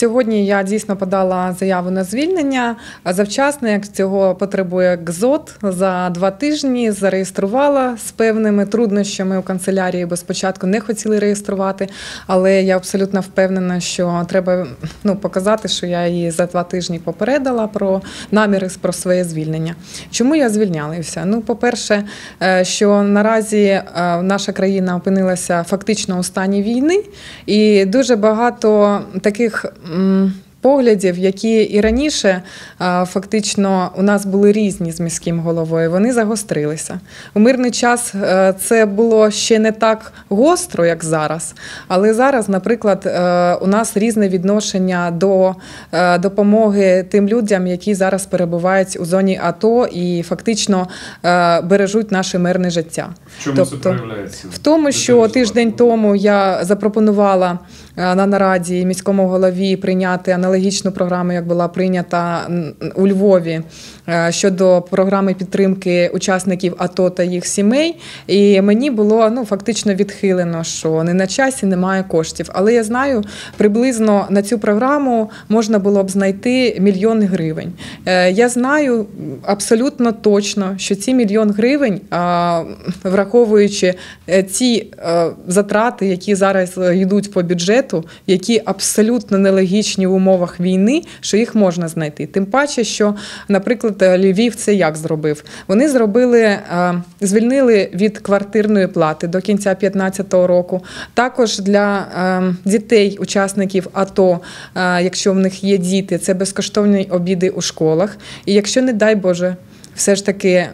Сьогодні я дійсно подала заяву на звільнення. Завчасно, як цього потребує ГЗОТ, за два тижні зареєструвала з певними труднощами у канцелярії, бо спочатку не хотіли реєструвати, але я абсолютно впевнена, що треба ну, показати, що я її за два тижні попередила про наміри про своє звільнення. Чому я звільнялася? Ну, по-перше, е, що наразі е, наша країна опинилася фактично у стані війни, і дуже багато таких. Mm, Поглядів, які і раніше фактично у нас були різні з міським головою, вони загострилися. У мирний час е, це було ще не так гостро, як зараз. Але зараз, наприклад, е, у нас різне відношення до е, допомоги тим людям, які зараз перебувають у зоні АТО і фактично е, бережуть наше мирне життя. В чому Тобто, це проявляється? В тому, що тиждень тому я запропонувала е, на нараді міському голові прийняти аналогічну програму, як була прийнята у Львові е, щодо програми підтримки учасників АТО та їх сімей. І мені було ну фактично відхилено, що не на часі немає коштів. Але я знаю, приблизно на цю програму можна було б знайти мільйон гривень. Е, Я знаю абсолютно точно, що ці мільйон гривень, враховуючи е, е, затрати, які зараз йдуть по бюджету, які абсолютно нелогічні в умовах війни, що їх можна знайти. Тим паче, що, наприклад, е, Львів це як зробив? Вони зробили, е, звільнили від квартирної плати до кінця 2015 року. Також для е, дітей, учасників АТО, якщо в них є діти, це безкоштовні обіди у школах. І якщо, не дай Боже, все ж таки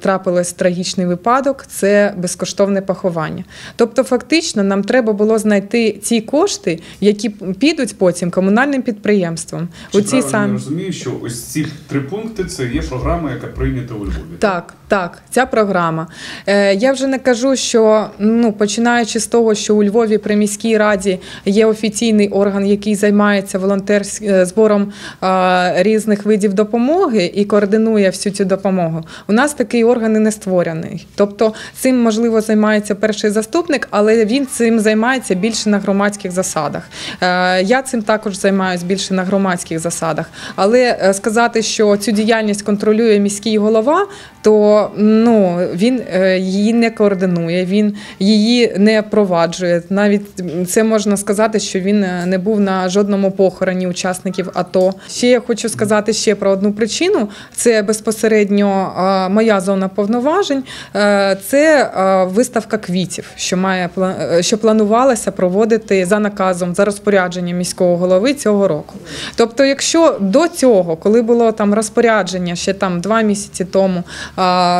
трапилось трагічний випадок, це безкоштовне поховання. Тобто, фактично, нам треба було знайти ці кошти, які підуть потім комунальним підприємствам. Чи у ці я самі розумію, що ось ці три пункти це є програма, яка прийнята у Львові. Так, так, ця програма. Е, я вже не кажу, що ну починаючи з того, що у Львові при міській раді є офіційний орган, який займається волонтерським збором е, різних видів допомоги і координує всю цю допомогу. У нас такий орган і не створений. Тобто цим можливо займається перший заступник, але він цим займається більше на громадських засадах. Е, я цим також займаюся більше на громадських засадах. Але е, сказати, що цю діяльність контролює міський голова, то ну він е, її не координує, він її не впроваджує. Навіть це можна сказати, що він не був на жодному похороні учасників АТО. Ще я хочу сказати ще про одну причину: це безпосередньо е, моя зона повноважень. Е, Це е, виставка квітів, що має що планувалося проводити за наказом за розпорядженням міського голови цього року. Тобто, якщо до цього, коли було там розпорядження ще там два місяці тому,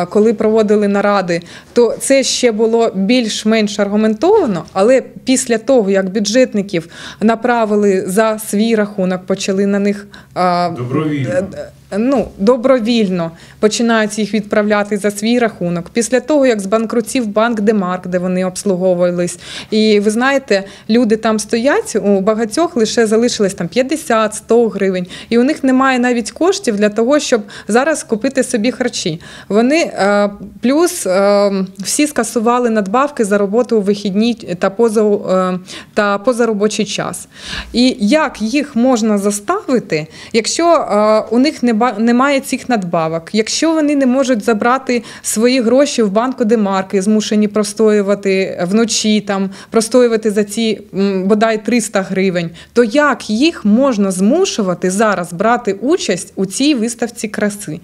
коли проводили наради, то це ще було більш-менш аргументовано. Але після того, як бюджетників направили за свій рахунок, почали на них Добровільно. Ну, добровільно починають їх відправляти за свій рахунок. Після того, як збанкрутів банк Демарк, де вони обслуговувались. І ви знаєте, люди там стоять, у багатьох лише залишилось там 50-100 гривень, і у них немає навіть коштів для того, щоб зараз купити собі харчі. Вони е, плюс е, всі скасували надбавки за роботу у вихідні та поза, е, та позаробочий час. І як їх можна заставити, якщо у них не немає цих надбавок, якщо вони не можуть забрати свої гроші в банку Демарки, змушені простоювати вночі, там простоювати за ці бодай 300 гривень, то як їх можна змушувати зараз брати участь у цій виставці краси?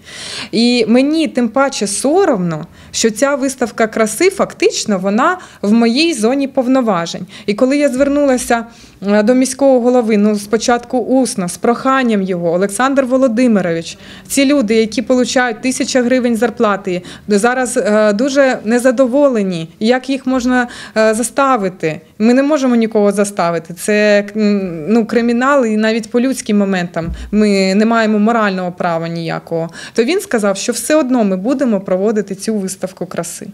І мені тим паче соромно, що ця виставка краси фактично вона в моїй зоні повноважень. І коли я звернулася е, до міського голови, ну спочатку усно, з проханням його, Олександр Володимирович, ці люди, які отримують тисяча гривень зарплати, зараз е, дуже незадоволені. Як їх можна е, заставити? Ми не можемо нікого заставити. Це ну, кримінал, і навіть по людським моментам ми не маємо морального права ніякого. То він сказав, що все одно ми будемо проводити цю виставку краси.